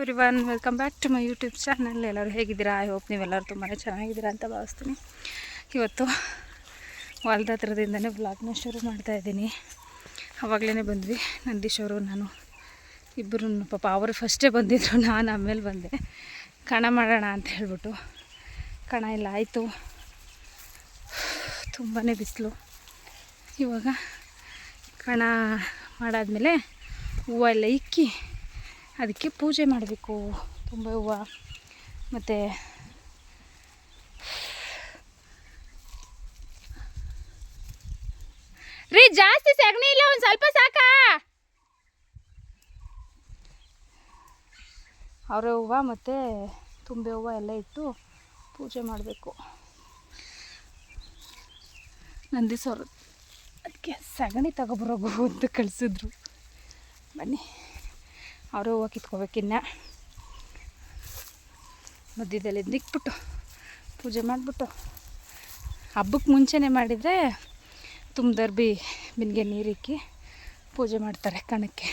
Every one welcome back to my YouTube channel ಎಲ್ಲರೂ ಹೇಗಿದ್ದೀರಾ? I hope ನೀವೆಲ್ಲರೂ ತುಂಬಾ ಚೆನ್ನಾಗಿದ್ದೀರಾ ಅಂತ ಭಾವಿಸ್ತೀನಿ. ಇವತ್ತು ಹೊಲ್ದ ಹತ್ರದಿಂದನೇ ಬ್ಲಾಗ್ನ ಶುರು ಮಾಡ್ತಾ ಇದ್ದೀನಿ. ಅವಾಗಲೇ ಬಂದ್ವಿ. ನಂದೀಶ್ ಅವರು, ನಾನು ಇಬ್ಬರು ಪಾಪ ಅವರು ಫಸ್ಟೇ ಬಂದಿದ್ದರು ನಾನು ಆಮೇಲೆ ಬಂದೆ. ಕಣ ಮಾಡೋಣ ಅಂತ ಹೇಳ್ಬಿಟ್ಟು. ಕಣ ಇಲ್ಲ ಆಯಿತು. ತುಂಬಾ ಬಿಸಿಲು. ಇವಾಗ ಕಣ ಮಾಡಾದಮೇಲೆ ಹೂವು ಎಲ್ಲ ಇಕ್ಕಿ ಅದಕ್ಕೆ ಪೂಜೆ ಮಾಡಬೇಕು. ತುಂಬ ಹೂವು. ಮತ್ತು ರೀ, ಜಾಸ್ತಿ ಸಗಣಿ ಇಲ್ಲ, ಒಂದು ಸ್ವಲ್ಪ ಸಾಕಾ? ಅವರ ಹೂವು ಮತ್ತು ತುಂಬೆ ಹೂವು ಎಲ್ಲ ಇಟ್ಟು ಪೂಜೆ ಮಾಡಬೇಕು. ನಂದಿಸೋರು ಅದಕ್ಕೆ ಸಗಣಿ ತಗೊಬರೋಗು ಅಂತ ಕಳಿಸಿದ್ರು. ಬನ್ನಿ. ಅವರು ಹೂವು ಕಿತ್ಕೋಬೇಕಿನ್ನ ಮಧ್ಯದಲ್ಲಿ ನಿಕ್ಬಿಟ್ಟು ಪೂಜೆ ಮಾಡಿಬಿಟ್ಟು. ಹಬ್ಬಕ್ಕೆ ಮುಂಚೆನೇ ಮಾಡಿದರೆ ತುಂಬದರ್ಬಿ ಬಿನ್ಗೆ ನೀರಿಕ್ಕಿ ಪೂಜೆ ಮಾಡ್ತಾರೆ ಕಣಕ್ಕೆ.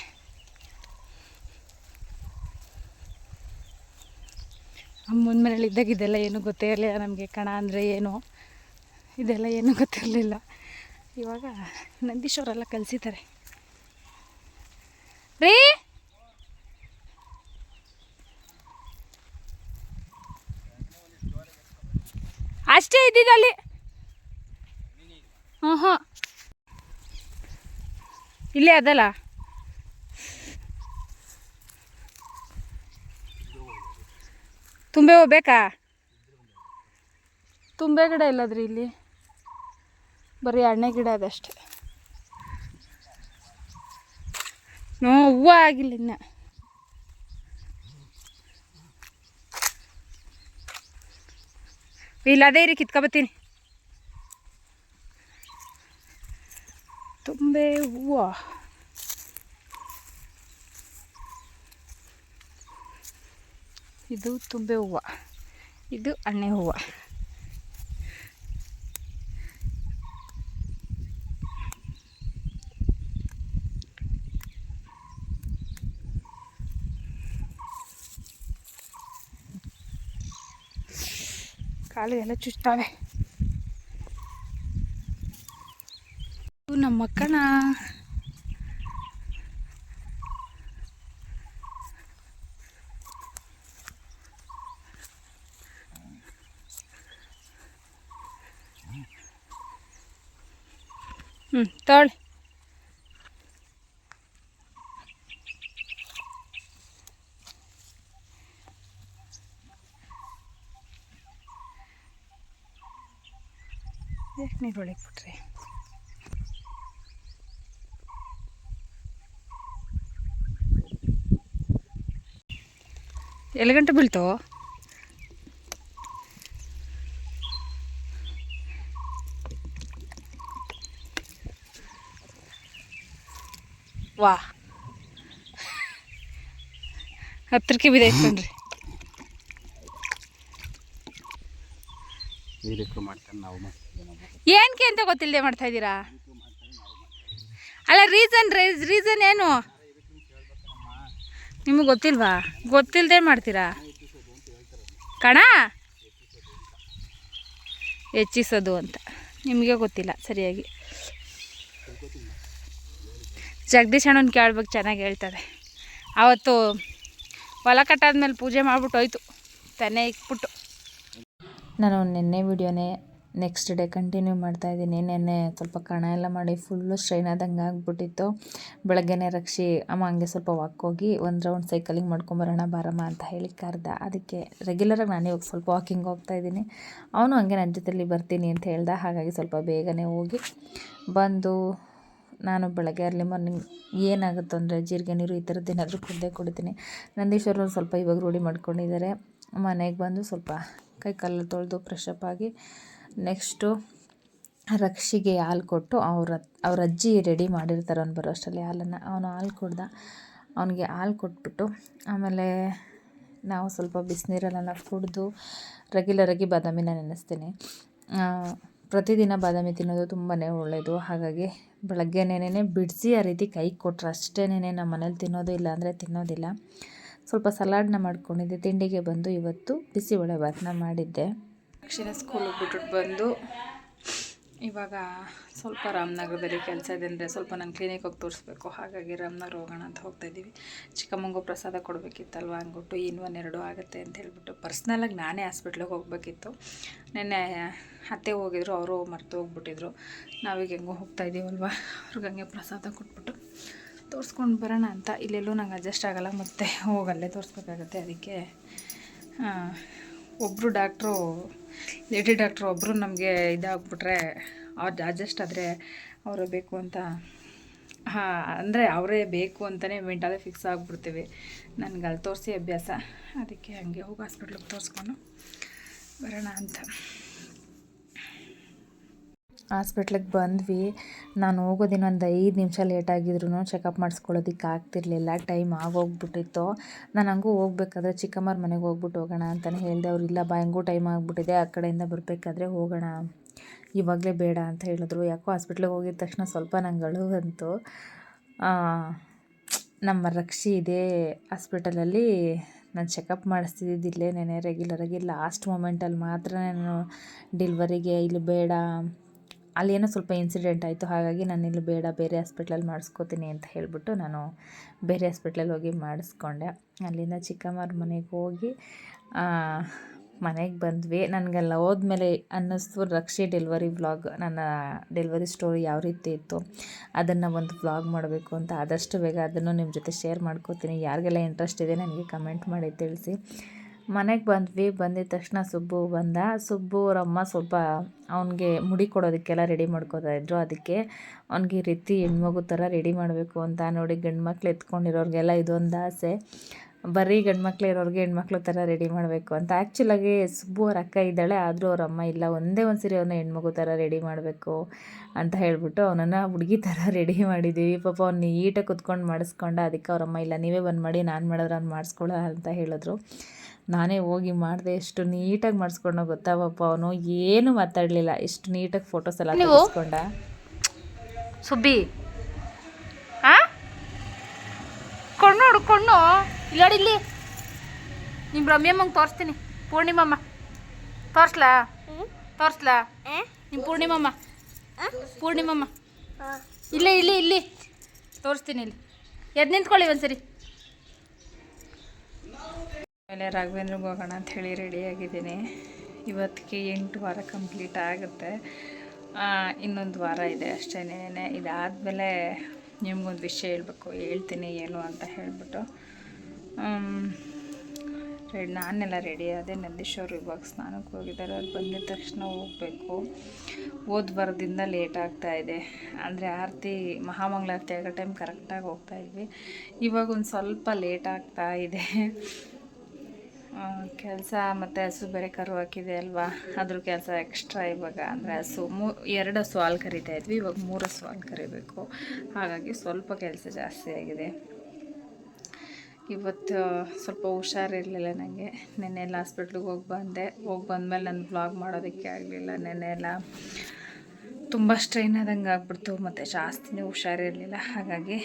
ಅಮ್ಮನ ಮನೇಲಿ ಇದ್ದಾಗ ಇದೆಲ್ಲ ಏನೂ ಗೊತ್ತೇ ಇರಲಿಲ್ಲ ನಮಗೆ ಕಣ ಅಂದರೆ ಏನು? ಇದೆಲ್ಲ ಏನೂ ಗೊತ್ತಿರಲಿಲ್ಲ. ಇವಾಗ ನಂದೀಶ್ವರೆಲ್ಲ ಕಲಿಸಿದ್ದಾರೆ. ರೀ! ಅಷ್ಟೇ ಇದ್ದಿದ್ದಲ್ಲಿ ಹ್ಞೂ ಹ್ಞೂ ಇಲ್ಲೇ ಅದಲ್ಲ. ತುಂಬೆ ಹೋಗ್ಬೇಕಾ? ಬೇಕಾ ತುಂಬೆ ಗಿಡ ಇಲ್ಲದ್ರಿ ಇಲ್ಲಿ. ಬರೀ ಎಣ್ಣೆ ಗಿಡ ಅದಷ್ಟೇ ಹ್ಞೂ ಹೂವು ಆಗಿಲ್ಲ ಇನ್ನು. ಇಲ್ಲ ಅದೇ ರೀ ಕಿತ್ಕೊಬತ್ತೀನಿ ತುಂಬೆ ಹೂವು. ಇದು ತುಂಬೆ ಹೂವು. ಇದು ಅಣ್ಣೆ ಹೂವು. ಕಾಲು ಎಲ್ಲ ಚುಚ್ತಾವೆ ಇವು ನಮ್ಮ ಅಕ್ಕನ ಹ್ಞೂ ತೊಗೊಳ್ಳಿ ಎಷ್ಟು ನೀರು ಒಳಗೆ ಬಿಟ್ರಿ ಎಲ್ಲಿ ಗಂಟೆ ಬೀಳ್ತಾವ ವಾ. ಹತ್ತಿರಕ್ಕೆ ಬಿದೆ ಕಣ್ರಿ. ಮಾಡ್ತಾರೆ ನಾವು ಮಾಡ್ತೀವಿ ಏನಕ್ಕೆ ಅಂತ ಗೊತ್ತಿಲ್ಲದೆ ಮಾಡ್ತಾ ಇದ್ದೀರಾ? ಅಲ್ಲ ರೀಸನ್ ರೀಸನ್ ಏನು? ನಿಮಗೆ ಗೊತ್ತಿಲ್ವಾ? ಗೊತ್ತಿಲ್ಲದೆ ಮಾಡ್ತೀರಾ? ಕಣ? ಹೆಚ್ಚಿಸೋದು ಅಂತ. ನಿಮಗೆ ಗೊತ್ತಿಲ್ಲ, ಸರಿಯಾಗಿ. ಜಗದೀಶ್ ಅಣ್ಣನ ಕೇಳ್ಬೇಕು, ಚೆನ್ನಾಗಿ ಹೇಳ್ತಾರೆ. ಆವತ್ತು ಹೊಲ ಕಟ್ಟಾದ್ಮೇಲೆ ಪೂಜೆ ಮಾಡಿಬಿಟ್ಟು ಹೋಯ್ತು ತನ್ನೇ ಇಕ್ಬಿಟ್ಟು. ನಾನು ನಿನ್ನೆ ವಿಡಿಯೋನೇ ನೆಕ್ಸ್ಟ್ ಡೇ ಕಂಟಿನ್ಯೂ ಮಾಡ್ತಾ ಇದ್ದೀನಿ. ನೆನ್ನೆ ಸ್ವಲ್ಪ ಕಣ ಎಲ್ಲ ಮಾಡಿ ಫುಲ್ಲು ಸ್ಟ್ರೈನ್ ಆದಂಗೆ ಆಗ್ಬಿಟ್ಟಿತ್ತು. ಬೆಳಗ್ಗೆನೇ ರಕ್ಷಿ ಅಮ್ಮ ಹಂಗೆ ಸ್ವಲ್ಪ ವಾಕ್ ಹೋಗಿ ಒಂದು ರೌಂಡ್ ಸೈಕಲಿಂಗ್ ಮಾಡ್ಕೊಂಬರೋಣ ಬಾರಮ್ಮ ಅಂತ ಹೇಳಿ ಕರೆದ. ಅದಕ್ಕೆ ರೆಗ್ಯುಲರಾಗಿ ನಾನು ಇವಾಗ ಸ್ವಲ್ಪ ವಾಕಿಂಗ್ ಹೋಗ್ತಾ ಇದ್ದೀನಿ. ಅವನು ಹಂಗೆ ನನ್ನ ಜೊತೆಲಿ ಬರ್ತೀನಿ ಅಂತ ಹೇಳ್ದ. ಹಾಗಾಗಿ ಸ್ವಲ್ಪ ಬೇಗನೆ ಹೋಗಿ ಬಂದು ನಾನು ಬೆಳಗ್ಗೆ ಅರ್ಲಿ ಮಾರ್ನಿಂಗ್ ಏನಾಗುತ್ತೋ ಅಂದರೆ ಜೀರಿಗೆ ನೀರು ಈ ಥರದ್ದು ಏನಾದರೂ ಕುದ್ದೇ ಕುಡಿತೀನಿ. ನಂದೀಶ್ವರು ಸ್ವಲ್ಪ ಇವಾಗ ರೂಢಿ ಮಾಡ್ಕೊಂಡಿದ್ದಾರೆ. ಮನೆಗೆ ಬಂದು ಸ್ವಲ್ಪ ಕೈ ಕಾಲು ತೊಳೆದು ಫ್ರೆಶ್ ಆಗಿ ನೆಕ್ಸ್ಟು ರಕ್ಷಿಗೆ ಹಾಲು ಕೊಟ್ಟು ಅವ್ರ ಅವ್ರ ಅಜ್ಜಿ ರೆಡಿ ಮಾಡಿರ್ತಾರೆ ಅವ್ನು ಬರೋ ಅಷ್ಟರಲ್ಲಿ ಹಾಲನ್ನು. ಅವನು ಹಾಲು ಕೊಡ್ದ, ಅವನಿಗೆ ಹಾಲು ಕೊಟ್ಬಿಟ್ಟು ಆಮೇಲೆ ನಾವು ಸ್ವಲ್ಪ ಬಿಸಿನೀರಲ್ಲೆಲ್ಲ ಕುಡಿದು ರೆಗ್ಯುಲರಾಗಿ ಬಾದಾಮಿನ ನೆನೆಸ್ತೀನಿ. ಪ್ರತಿದಿನ ಬಾದಾಮಿ ತಿನ್ನೋದು ತುಂಬಾ ಒಳ್ಳೆಯದು ಹಾಗಾಗಿ ಬೆಳಗ್ಗೆನೇ ಬಿಡಿಸಿ ಆ ರೀತಿ ಕೈ ಕೊಟ್ಟರೆ ಅಷ್ಟೇನೆ ನಮ್ಮ ಮನೇಲಿ ತಿನ್ನೋದು ಇಲ್ಲ ಅಂದರೆ ತಿನ್ನೋದಿಲ್ಲ. ಸ್ವಲ್ಪ ಸಲಾಡ್ನ ಮಾಡ್ಕೊಂಡಿದ್ದೆ. ತಿಂಡಿಗೆ ಬಂದು ಇವತ್ತು ಬಿಸಿಬೇಳೆ ಭಾತನ ಮಾಡಿದ್ದೆ. ದಕ್ಷಿಣ ಸ್ಕೂಲಿಗೆ ಬಿಟ್ಬಿಟ್ಟು ಬಂದು ಇವಾಗ ಸ್ವಲ್ಪ ರಾಮನಗರದಲ್ಲಿ ಕೆಲಸ ಇದೆ ಅಂದರೆ ಸ್ವಲ್ಪ ನಾನು ಕ್ಲಿನಿಕ್ ಹೋಗಿ ತೋರಿಸ್ಬೇಕು. ಹಾಗಾಗಿ ರಾಮನಗರ ಹೋಗೋಣ ಅಂತ ಹೋಗ್ತಾ ಇದ್ದೀವಿ. ಚಿಕ್ಕಮ್ಮಂಗೂ ಪ್ರಸಾದ ಕೊಡಬೇಕಿತ್ತಲ್ವ ಅಂದ್ಬಿಟ್ಟು ಇನ್ನು ಎರಡು ಆಗುತ್ತೆ ಅಂತ ಹೇಳ್ಬಿಟ್ಟು ಪರ್ಸ್ನಲಾಗಿ ನಾನೇ ಹಾಸ್ಪಿಟ್ಲಿಗೆ ಹೋಗಬೇಕಿತ್ತು. ನೆನ್ನೆ ಅತ್ತೆ ಹೋಗಿದ್ರು, ಅವರು ಮರ್ತು ಹೋಗ್ಬಿಟ್ಟಿದ್ರು. ನಾವೀಗ ಹೆಂಗೋ ಹೋಗ್ತಾ ಇದ್ದೀವಲ್ವ ಅವ್ರಿಗೆ ಹಂಗೆ ಪ್ರಸಾದ ಕೊಟ್ಬಿಟ್ಟು ತೋರಿಸ್ಕೊಂಡು ಬರೋಣ ಅಂತ. ಇಲ್ಲೆಲ್ಲೂ ನಂಗೆ ಅಡ್ಜಸ್ಟ್ ಆಗೋಲ್ಲ, ಮತ್ತೆ ಹೋಗಲ್ಲೇ ತೋರಿಸ್ಬೇಕಾಗತ್ತೆ. ಅದಕ್ಕೆ ಒಬ್ಬರು ಡಾಕ್ಟ್ರು, ಲೇಡಿ ಡಾಕ್ಟ್ರು ಒಬ್ಬರು ನಮಗೆ ಇದಾಗ್ಬಿಟ್ರೆ ಅವ್ರು ಅಡ್ಜಸ್ಟ್ ಆದರೆ ಅವರು ಬೇಕು ಅಂತ. ಹಾಂ, ಅಂದರೆ ಅವರೇ ಬೇಕು ಅಂತಲೇ ಮೆಂಟಲೇ ಫಿಕ್ಸ್ ಆಗಿಬಿಡ್ತೀವಿ. ನನಗೆ ಅಲ್ಲಿ ತೋರಿಸಿ ಅಭ್ಯಾಸ. ಅದಕ್ಕೆ ಹಂಗೆ ಹೋಗಿ ಹಾಸ್ಪಿಟ್ಲಿಗೆ ತೋರಿಸ್ಕೊಂಡು ಬರೋಣ ಅಂತ. ಹಾಸ್ಪಿಟ್ಲಿಗೆ ಬಂದ್ವಿ. ನಾನು ಹೋಗೋದಿನ ಒಂದು ಐದು ನಿಮಿಷ ಲೇಟ್ ಆಗಿದ್ರು ಚೆಕಪ್ ಮಾಡಿಸ್ಕೊಳ್ಳೋದಕ್ಕೆ ಆಗ್ತಿರ್ಲಿಲ್ಲ. ಟೈಮ್ ಆಗೋಗ್ಬಿಟ್ಟಿತ್ತು. ನಾನು ಹಂಗೂ ಹೋಗ್ಬೇಕಾದ್ರೆ ಚಿಕ್ಕಮ್ಮರ ಮನೆಗೆ ಹೋಗ್ಬಿಟ್ಟು ಹೋಗೋಣ ಅಂತಲೇ ಹೇಳಿದೆ. ಅವ್ರು ಇಲ್ಲ ಬಾ, ಹೆಂಗೂ ಟೈಮ್ ಆಗಿಬಿಟ್ಟಿದೆ. ಆ ಕಡೆಯಿಂದ ಬರಬೇಕಾದ್ರೆ ಹೋಗೋಣ. ಇವಾಗಲೇ ಬೇಡ ಅಂತ ಹೇಳಿದ್ರು. ಯಾಕೋ ಹಾಸ್ಪಿಟ್ಲಿಗೆ ಹೋಗಿದ ತಕ್ಷಣ ಸ್ವಲ್ಪ ನಂಗೆ ಅಳು ಬಂತು ನಮ್ಮ ರಕ್ಷಿ ಇದೇ ಹಾಸ್ಪಿಟಲಲ್ಲಿ ನಾನು ಚೆಕಪ್ ಮಾಡಿಸ್ತಿದ್ದಿದ್ದಿಲ್ಲೇ ನೆನೆ ರೆಗ್ಯುಲರಾಗಿ ಲಾಸ್ಟ್ ಮೂಮೆಂಟಲ್ಲಿ ಮಾತ್ರ ನಾನು ಡಿಲ್ವರಿಗೆ ಇಲ್ಲಿ ಬೇಡ ಅಲ್ಲೇನೋ ಸ್ವಲ್ಪ ಇನ್ಸಿಡೆಂಟ್ ಆಯಿತು, ಹಾಗಾಗಿ ನಾನು ಇಲ್ಲಿ ಬೇಡ, ಬೇರೆ ಹಾಸ್ಪಿಟ್ಲಲ್ಲಿ ಮಾಡಿಸ್ಕೋತೀನಿ ಅಂತ ಹೇಳಿಬಿಟ್ಟು ನಾನು ಬೇರೆ ಹಾಸ್ಪಿಟ್ಲಲ್ಲಿ ಹೋಗಿ ಮಾಡಿಸ್ಕೊಂಡೆ. ಅಲ್ಲಿಂದ ಚಿಕ್ಕಮ್ಮರ ಮನೆಗೆ ಹೋಗಿ ಮನೆಗೆ ಬಂದ್ವಿ. ನನಗೆಲ್ಲ ಹೋದ್ಮೇಲೆ ಅನ್ನಿಸ್ತು, ರಕ್ಷಿ ಡೆಲ್ವರಿ ವ್ಲಾಗ್ ನನ್ನ ಡೆಲಿವರಿ ಸ್ಟೋರಿ ಯಾವ ರೀತಿ ಇತ್ತು, ಅದನ್ನು ಒಂದು ವ್ಲಾಗ್ ಮಾಡಬೇಕು ಅಂತ ಆದಷ್ಟು ಬೇಗ ಅದನ್ನು ನಿಮ್ಮ ಜೊತೆ ಶೇರ್ ಮಾಡ್ಕೋತೀನಿ. ಯಾರಿಗೆಲ್ಲ ಇಂಟ್ರೆಸ್ಟ್ ಇದೆ ನನಗೆ ಕಮೆಂಟ್ ಮಾಡಿ ತಿಳಿಸಿ. ಮನೆಗೆ ಬಂದ್ವಿ, ಬಂದಿದ ತಕ್ಷಣ ಸುಬ್ಬು ಬಂದ. ಸುಬ್ಬು ಅಮ್ಮ ಸ್ವಲ್ಪ ಅವನಿಗೆ ಮುಡಿ ಕೊಡೋದಕ್ಕೆಲ್ಲ ರೆಡಿ ಮಾಡ್ಕೋತಾ ಇದ್ರು. ಅದಕ್ಕೆ ಅವನಿಗೆ ರೀತಿ ಹೆಣ್ಮಗು ಥರ ರೆಡಿ ಮಾಡಬೇಕು ಅಂತ ನೋಡಿ ಗಂಡು ಮಕ್ಳು ಎತ್ಕೊಂಡಿರೋರಿಗೆಲ್ಲ ಇದೊಂದು ಆಸೆ. ಬರೀ ಗಂಡು ಮಕ್ಳು ಇರೋರಿಗೆ ಹೆಣ್ಮಕ್ಳು ಥರ ರೆಡಿ ಮಾಡಬೇಕು ಅಂತ. ಆ್ಯಕ್ಚುಲಾಗಿ ಸುಬ್ಬು ಅವ್ರ ಅಕ್ಕ ಇದ್ದಾಳೆ ಆದರೂ ಅವ್ರ ಅಮ್ಮ ಇಲ್ಲ ಒಂದೇ ಒಂದು ಸರಿ ಅವನ್ನ ಹೆಣ್ಮಗು ಥರ ರೆಡಿ ಮಾಡಬೇಕು ಅಂತ ಹೇಳ್ಬಿಟ್ಟು ಅವನನ್ನು ಹುಡುಗಿ ಥರ ರೆಡಿ ಮಾಡಿದ್ದೀವಿ ಪಾಪ ಅವ್ನು ನೀಟಾಗಿ ಕುತ್ಕೊಂಡು ಮಾಡಿಸ್ಕೊಂಡ ಅದಕ್ಕೆ ಅವ್ರಮ್ಮ ಇಲ್ಲ ನೀವೇ ಬಂದು ಮಾಡಿ ನಾನು ಮಾಡಿದ್ರೆ ಅವ್ನು ಮಾಡಿಸ್ಕೊಳ್ಳ ಅಂತ ಹೇಳಿದ್ರು. ನಾನೇ ಹೋಗಿ ಮಾಡಿದೆ ಎಷ್ಟು ನೀಟಾಗಿ ಮಾಡಿಸ್ಕೊಂಡ ಗೊತ್ತಾ ಪಾಪ ಅವನು. ಏನು ಮಾತಾಡಲಿಲ್ಲ ಎಷ್ಟು ನೀಟಾಗಿ ಫೋಟೋಸ್ ಎಲ್ಲ ತೆಗೆಸ್ಕೊಂಡ. ಸುಬ್ಬಿ. ಹಾಂ ಕಣ್ಣು ನೋಡು ಇಲ್ಲಾಡಿ ಇಲ್ಲಿ. ನಿಮ್ಮ ರಮ್ಯಮ್ಮಂಗೆ ತೋರಿಸ್ತೀನಿ. ಪೂರ್ಣಿಮಮ್ಮ. ತೋರಿಸ್ಲಾ? ತೋರಿಸ್ಲಾ? ನಿಮ್ಮ ಪೂರ್ಣಿಮಮ್ಮ. ಪೂರ್ಣಿಮಮ್ಮ. ಇಲ್ಲೇ ಇಲ್ಲಿ ಇಲ್ಲಿ. ತೋರಿಸ್ತೀನಿ ಇಲ್ಲಿ. ಎದ್ದು ನಿಂತ್ಕೊಳ್ಳಿ ಒಂದ್ಸರಿ. ಆಮೇಲೆ ರಾಘವೇಂದ್ರಗೆ ಹೋಗೋಣ ಅಂತ ಹೇಳಿ ರೆಡಿಯಾಗಿದ್ದೀನಿ ಇವತ್ತಿಗೆ ಎಂಟು ವಾರ ಕಂಪ್ಲೀಟ್ ಆಗುತ್ತೆ. ಆ, ಇನ್ನೊಂದು ವಾರ ಇದೆ ಅಷ್ಟೇನೆ. ಇದಾದಮೇಲೆ ನಿಮಗೊಂದು ವಿಷಯ ಹೇಳಬೇಕು ಹೇಳ್ತೀನಿ ಏನು ಅಂತ ಹೇಳಿಬಿಟ್ಟು. ರೆಡಿ, ನಾನೆಲ್ಲ ರೆಡಿ ಆದೆ. ನಂದೀಶ್ವರು ಇವಾಗ ಸ್ನಾನಕ್ಕೆ ಹೋಗಿದ್ದಾರೆ. ಅವ್ರು ಬಂದಿದ ತಕ್ಷಣ ಹೋಗಬೇಕು. ಓದ್ ಬರೋದಿಂದ ಲೇಟ್ ಇದೆ. ಅಂದರೆ ಆರತಿ, ಮಹಾಮಂಗಳಾರತಿ ಆಗೋ ಟೈಮ್ ಕರೆಕ್ಟಾಗಿ ಹೋಗ್ತಾ ಇದ್ವಿ. ಇವಾಗ ಒಂದು ಸ್ವಲ್ಪ ಲೇಟ್ ಆಗ್ತಾ ಇದೆ. ಕೆಲಸ ಮತ್ತು ಹಸು ಬೇರೆ ಕರು ಹಾಕಿದೆ ಅಲ್ವಾ? ಅದ್ರ ಕೆಲಸ ಎಕ್ಸ್ಟ್ರಾ ಇವಾಗ. ಅಂದರೆ ಹಸು, ಮೂ, ಎರಡು ಹಸು ಹಾಲು ಕರಿತಾ ಇದ್ವಿ. ಇವಾಗ ಮೂರು ಹಸು ಹಾಲು ಕರಿಬೇಕು. ಹಾಗಾಗಿ ಸ್ವಲ್ಪ ಕೆಲಸ ಜಾಸ್ತಿ ಆಗಿದೆ. ಇವತ್ತು ಸ್ವಲ್ಪ ಹುಷಾರಿರಲಿಲ್ಲ ನನಗೆ ನೆನ್ನೆ ಎಲ್ಲ ಹಾಸ್ಪಿಟ್ಲಿಗೆ ಹೋಗಿ ಬಂದೆ. ಹೋಗಿ ಬಂದಮೇಲೆ ನಾನು ಬ್ಲಾಗ್ ಮಾಡೋದಕ್ಕೆ ಆಗಲಿಲ್ಲ. ನೆನ್ನೆ ಎಲ್ಲ ತುಂಬ ಸ್ಟ್ರೈನ್ ಆದಂಗೆ ಆಗ್ಬಿಡ್ತು. ಮತ್ತು ಜಾಸ್ತಿನೇ ಹುಷಾರಿರಲಿಲ್ಲ. ಹಾಗಾಗಿ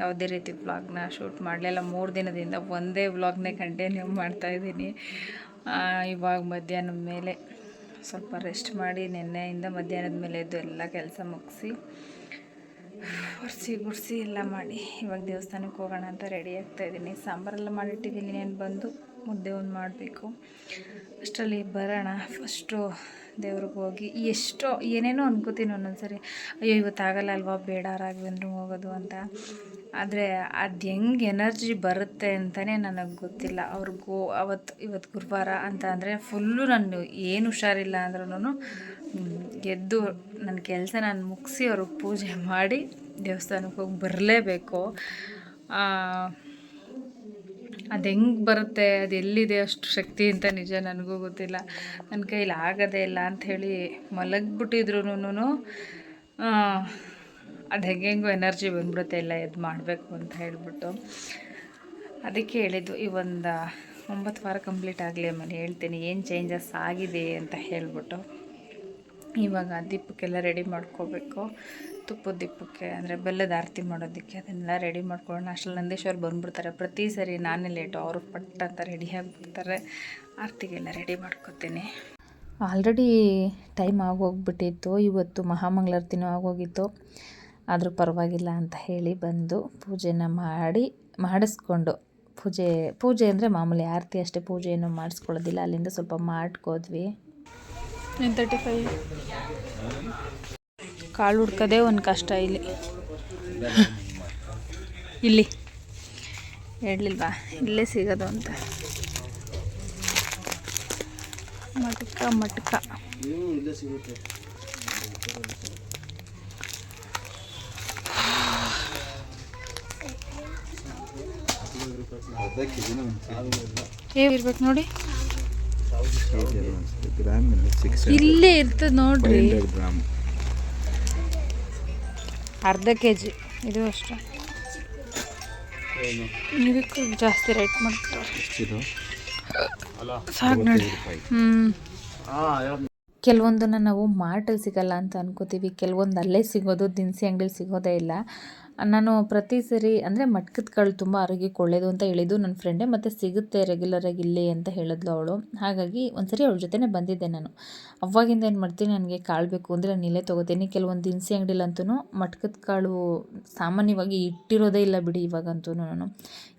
ಯಾವುದೇ ರೀತಿ ವ್ಲಾಗ್ನ ಶೂಟ್ ಮಾಡಲಿಲ್ಲ ಮೂರು ದಿನದಿಂದ ಒಂದೇ ವ್ಲಾಗ್ನೇ ಕಂಟಿನ್ಯೂ ಮಾಡ್ತಾಯಿದ್ದೀನಿ ಇವಾಗ ಮಧ್ಯಾಹ್ನದ ಮೇಲೆ ಸ್ವಲ್ಪ ರೆಸ್ಟ್ ಮಾಡಿ, ನಿನ್ನೆಯಿಂದ ಮಧ್ಯಾಹ್ನದ ಮೇಲೆ ಎದ್ದು ಎಲ್ಲ ಕೆಲಸ ಮುಗಿಸಿ ಒರೆಸಿ ಗುಡಿಸಿ ಎಲ್ಲ ಮಾಡಿ. ಇವಾಗ ದೇವಸ್ಥಾನಕ್ಕೆ ಹೋಗೋಣ ಅಂತ ರೆಡಿ ಆಗ್ತಾ ಇದ್ದೀನಿ. ಸಾಂಬಾರೆಲ್ಲ ಮಾಡಿಟ್ಟಿದ್ದೀನಿ. ನಾನು ಬಂದು ಮುದ್ದೆ ಒಂದು ಮಾಡಬೇಕು. ಅಷ್ಟರಲ್ಲಿ ಬರೋಣ. ಫಸ್ಟು ದೇವ್ರಿಗೆ ಹೋಗಿ ಎಷ್ಟೋ, ಏನೇನೋ ಅನ್ಕೋತೀನಿ ಒಂದೊಂದ್ಸರಿ. ಅಯ್ಯೋ, ಇವತ್ತಾಗಲ್ಲ ಅಲ್ವಾ? ಬೇಡ, ರಾಘವೇಂದ್ರ ಹೋಗೋದು ಅಂತ. ಆದರೆ ಅದು ಹೆಂಗೆ ಎನರ್ಜಿ ಬರುತ್ತೆ ಅಂತಲೇ ನನಗೆ ಗೊತ್ತಿಲ್ಲ. ಅವ್ರಿಗೂ ಅವತ್ತು ಇವತ್ತು ಗುರುವಾರ ಅಂತ ಅಂದರೆ ಫುಲ್ಲು ನಾನು ಏನು ಹುಷಾರಿಲ್ಲ ಅಂದ್ರೂ ಎದ್ದು ನನ್ನ ಕೆಲಸ ನಾನು ಮುಗಿಸಿ ಅವ್ರಿಗೆ ಪೂಜೆ ಮಾಡಿ ದೇವಸ್ಥಾನಕ್ಕೆ ಹೋಗಿ ಬರಲೇಬೇಕು. ಅದು ಹೆಂಗೆ ಬರುತ್ತೆ, ಅದು ಎಲ್ಲಿದೆ ಅಷ್ಟು ಶಕ್ತಿ ಅಂತ ನಿಜ ನನಗೂ ಗೊತ್ತಿಲ್ಲ. ನನ್ನ ಕೈಲಿ ಆಗೋದೇ ಇಲ್ಲ ಅಂಥೇಳಿ ಮಲಗಿಬಿಟ್ಟಿದ್ರು ಅದು ಹೆಂಗೆಂಗೋ ಎನರ್ಜಿ ಬಂದ್ಬಿಡುತ್ತೆ ಇಲ್ಲ ಎದ್ದು ಮಾಡಬೇಕು ಅಂತ ಹೇಳಿಬಿಟ್ಟು. ಅದಕ್ಕೆ ಹೇಳಿದ್ದು, ಈ ಒಂದು ಒಂಬತ್ತು ವಾರ ಕಂಪ್ಲೀಟ್ ಆಗಲಿ ಆಮೇಲೆ ಹೇಳ್ತೀನಿ, ಏನು ಚೇಂಜಸ್ ಆಗಿದೆ ಅಂತ ಹೇಳಿಬಿಟ್ಟು. ಇವಾಗ ದೀಪಕ್ಕೆಲ್ಲ ರೆಡಿ ಮಾಡ್ಕೋಬೇಕು. ತುಪ್ಪದ ದೀಪಕ್ಕೆ ಅಂದರೆ ಬೆಲ್ಲದ ಆರತಿ ಮಾಡೋದಕ್ಕೆ ಅದನ್ನೆಲ್ಲ ರೆಡಿ ಮಾಡ್ಕೊಳ್ಳೋಣ. ಅಷ್ಟರಲ್ಲಿ ನಂದೀಶ್ವರ್ ಬಂದುಬಿಡ್ತಾರೆ. ಪ್ರತಿ ಸರಿ ನಾನೇ ಲೇಟು ಅವರು ಪಟ್ಟ ಅಂತ ರೆಡಿ ಆಗಿಬಿಡ್ತಾರೆ. ಆರತಿಗೆಲ್ಲ ರೆಡಿ ಮಾಡ್ಕೋತೀನಿ. ಆಲ್ರೆಡಿ ಟೈಮ್ ಆಗೋಗ್ಬಿಟ್ಟಿತ್ತು. ಇವತ್ತು ಮಹಾಮಂಗಳಾರತಿನೂ ಆಗೋಗಿತ್ತು. ಆದರೂ ಪರವಾಗಿಲ್ಲ ಅಂತ ಹೇಳಿ ಬಂದು ಪೂಜೆನ ಮಾಡಿ, ಮಾಡಿಸ್ಕೊಂಡು ಪೂಜೆ ಪೂಜೆ ಅಂದರೆ ಮಾಮೂಲಿ ಆರತಿ ಅಷ್ಟೇ ಪೂಜೆಯನ್ನು ಮಾಡಿಸ್ಕೊಳ್ಳೋದಿಲ್ಲ. ಅಲ್ಲಿಂದ ಸ್ವಲ್ಪ ಮಾಡ್ಕೋದ್ವಿ ನೈನ್ ತರ್ಟಿ ಫೈವ್. ಕಾಳು ಹುಡ್ಕೋದೇ ಒಂದು ಕಷ್ಟ ಇಲ್ಲಿ. ಇಲ್ಲಿ. ಹೇಳಲಿಲ್ವಾ? ಇಲ್ಲೇ ಸಿಗೋದು ಅಂತ. ಮಟಕ ಮಟಕ. ಇರ್ಬೇಕು ನೋಡಿ. ಗ್ರಾಮ್ ಇಲ್ಲೇ ಇರ್ತದೆ ನೋಡ್ರಿ. ಗ್ರಾಮ್ ಅರ್ಧ ಕೆ ಜಿ ಇದು ಅಷ್ಟೇ. ಇದಕ್ಕೂ ಜಾಸ್ತಿ ರೇಟ್ ಮಾಡ್ತಾರೆ. ಸಾಕು ನೋಡಿ. ಹ್ಞೂ ಕೆಲವೊಂದನ್ನು ನಾವು ಮಾರ್ಟಲ್ಲಿ ಸಿಗಲ್ಲ ಅಂತ ಅನ್ಕೋತೀವಿ. ಕೆಲವೊಂದು ಅಲ್ಲೇ ಸಿಗೋದು ದಿನಸಿ ಅಂಗಡಿಲಿ ಸಿಗೋದೇ ಇಲ್ಲ. ನಾನು ಪ್ರತಿ ಸರಿ ಅಂದರೆ ಮಟ್ಕದ ಕಾಳು ತುಂಬ ಆರೋಗ್ಯಕ್ಕೆ ಒಳ್ಳೆಯದು ಅಂತ ಹೇಳಿದ್ದು ನನ್ನ ಫ್ರೆಂಡೇ ಮತ್ತು ಸಿಗುತ್ತೆ ರೆಗ್ಯುಲರಾಗಿ ಇಲ್ಲಿ ಅಂತ ಹೇಳಿದ್ಲು ಅವಳು. ಹಾಗಾಗಿ ಒಂದ್ಸರಿ ಅವಳ ಜೊತೆನೇ ಬಂದಿದ್ದೆ ನಾನು. ಅವಾಗಿಂದ ಏನು ಮಾಡ್ತೀನಿ ನನಗೆ ಕಾಳು ಬೇಕು ಅಂದರೆ ನಾನು ಇಲ್ಲೇ ತೊಗೋತೀನಿ. ಕೆಲವೊಂದು ದಿನಸಿ ಅಂಗಡಿಲಂತೂ ಮಟ್ಕದ ಕಾಳು ಸಾಮಾನ್ಯವಾಗಿ ಇಟ್ಟಿರೋದೇ ಇಲ್ಲ ಬಿಡಿ ಇವಾಗಂತೂ ನಾನು.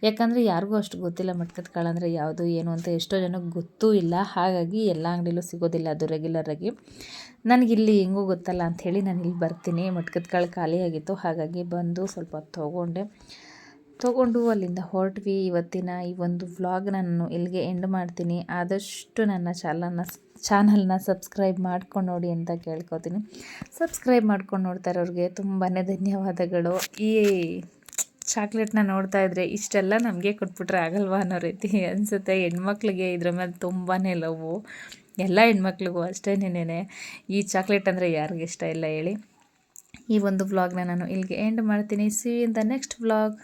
ಯಾಕಂದರೆ ಯಾರಿಗೂ ಅಷ್ಟು ಗೊತ್ತಿಲ್ಲ ಮಟ್ಕದ ಕಾಳು ಅಂದರೆ ಯಾವುದು, ಏನು ಅಂತ. ಎಷ್ಟೋ ಜನಕ್ಕೆ ಗೊತ್ತೂ ಇಲ್ಲ. ಹಾಗಾಗಿ ಎಲ್ಲ ಅಂಗಡಿಲೂ ಸಿಗೋದಿಲ್ಲ ಅದು ರೆಗ್ಯುಲರಾಗಿ ನನಗಿಲ್ಲಿ ಹೆಂಗೂ ಗೊತ್ತಲ್ಲ ಅಂಥೇಳಿ ನಾನು ಇಲ್ಲಿ ಬರ್ತೀನಿ. ಮಟ್ಕದ ಕಾಳು ಖಾಲಿಯಾಗಿತ್ತು. ಹಾಗಾಗಿ ಬಂದು ಸ್ವಲ್ಪ ತೊಗೊಂಡೆ. ತೊಗೊಂಡು ಅಲ್ಲಿಂದ ಹೊರಟ್ವಿ. ಇವತ್ತಿನ ಈ ಒಂದು ವ್ಲಾಗ್ ನಾನು ಇಲ್ಲಿಗೆ ಎಂಡ್ ಮಾಡ್ತೀನಿ. ಆದಷ್ಟು ನನ್ನ ಚಾನಲ್ನ ಚಾನಲ್ನ ಸಬ್ಸ್ಕ್ರೈಬ್ ಮಾಡ್ಕೊಂಡು ನೋಡಿ ಅಂತ ಕೇಳ್ಕೊತೀನಿ. ಸಬ್ಸ್ಕ್ರೈಬ್ ಮಾಡ್ಕೊಂಡು ನೋಡ್ತಾ ಇರೋರಿಗೆ ತುಂಬಾ ಧನ್ಯವಾದಗಳು. ಈ ಚಾಕ್ಲೇಟ್ನ ನೋಡ್ತಾ ಇದ್ರೆ ಇಷ್ಟೆಲ್ಲ ನಮಗೆ ಕೊಟ್ಬಿಟ್ರೆ ಆಗಲ್ವಾ ಅನ್ನೋ ರೀತಿ ಅನಿಸುತ್ತೆ. ಹೆಣ್ಮಕ್ಳಿಗೆ ಇದ್ರ ಮೇಲೆ ತುಂಬಾ ಲವ್ವು ಎಲ್ಲ ಹೆಣ್ಮಕ್ಳಿಗೂ ಅಷ್ಟೇನೇನೆ ಈ ಚಾಕ್ಲೇಟ್ ಅಂದರೆ ಯಾರಿಗೆ ಇಷ್ಟ ಇಲ್ಲ ಹೇಳಿ. ಈ ಒಂದು ವ್ಲಾಗ್ನ ನಾನು ಇಲ್ಲಿಗೆ ಎಂಡ್ ಮಾಡ್ತೀನಿ. See in the next vlog